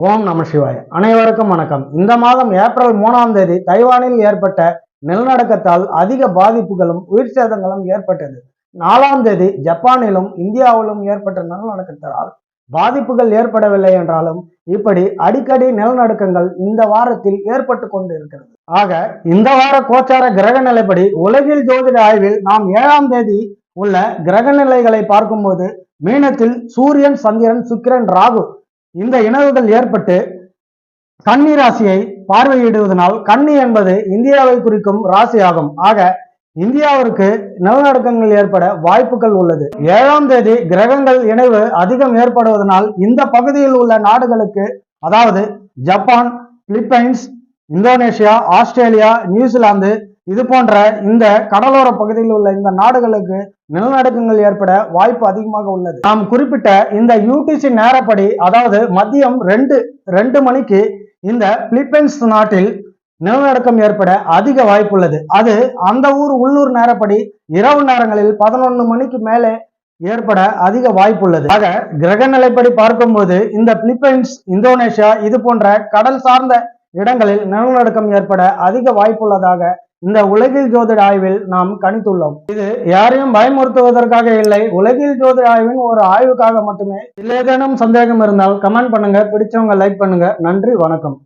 ஓம் நம சிவாய. அனைவருக்கும் வணக்கம். இந்த மாதம் ஏப்ரல் மூணாம் தேதி தைவானில் ஏற்பட்ட நிலநடுக்கத்தால் அதிக பாதிப்புகளும் உயிர் சேதங்களும் ஏற்பட்டது. நாலாம் தேதி ஜப்பானிலும் இந்தியாவிலும் ஏற்பட்ட நிலநடுக்கத்தால் பாதிப்புகள் ஏற்படவில்லை என்றாலும் இப்படி அடிக்கடி நிலநடுக்கங்கள் இந்த வாரத்தில் ஏற்பட்டு கொண்டு இருக்கிறது ஆக இந்த வார கோச்சார கிரக நிலைப்படி உலகில் ஜோதிட ஆய்வில் நாம் ஏழாம் தேதி உள்ள கிரக நிலைகளை பார்க்கும்போது மீனத்தில் சூரியன் சந்திரன் சுக்கிரன் ராகு இந்த இணைவுகள் ஏற்பட்டு கன்னி ராசியை பார்வையிடுவதனால் கன்னி என்பது இந்தியாவை குறிக்கும் ராசி ஆகும் ஆக இந்தியாவிற்கு நிலநடுக்கங்கள் ஏற்பட வாய்ப்புகள் உள்ளது. ஏழாம் தேதி கிரகங்கள் இணைவு அதிகம் ஏற்படுவதனால் இந்த பகுதியில் உள்ள நாடுகளுக்கு அதாவது Japan Philippines Indonesia Australia New Zealand இது போன்ற இந்த கடலோர பகுதியில் உள்ள இந்த நாடுகளுக்கு நிலநடுக்கங்கள் ஏற்பட வாய்ப்பு அதிகமாக உள்ளது. நாம் குறிப்பிட்ட இந்த யூடிசி நேரப்படி அதாவது மதியம் ரெண்டு ரெண்டு மணிக்கு இந்த பிலிப்பைன்ஸ் நாட்டில் நிலநடுக்கம் ஏற்பட அதிக வாய்ப்புள்ளது அது அந்த ஊர் உள்ளூர் நேரப்படி இரவு நேரங்களில் பதினொன்று மணிக்கு மேலே ஏற்பட அதிக வாய்ப்புள்ளது ஆக கிரக நிலைப்படி பார்க்கும்போது இந்த பிலிப்பைன்ஸ் இந்தோனேஷியா இது போன்ற கடல் சார்ந்த இடங்களில் நிலநடுக்கம் ஏற்பட அதிக வாய்ப்புள்ளதாக இந்த உலகில் ஜோதிட ஆய்வில் நாம் கணித்துள்ளோம். இது யாரையும் பயமுறுத்துவதற்காக இல்லை. உலகில் ஜோதிட ஆய்வின் ஒரு ஆய்வுக்காக மட்டுமே. இதில் ஏதேனும் சந்தேகம் இருந்தால் கமெண்ட் பண்ணுங்க. பிடிச்சவங்க லைக் பண்ணுங்க. நன்றி வணக்கம்.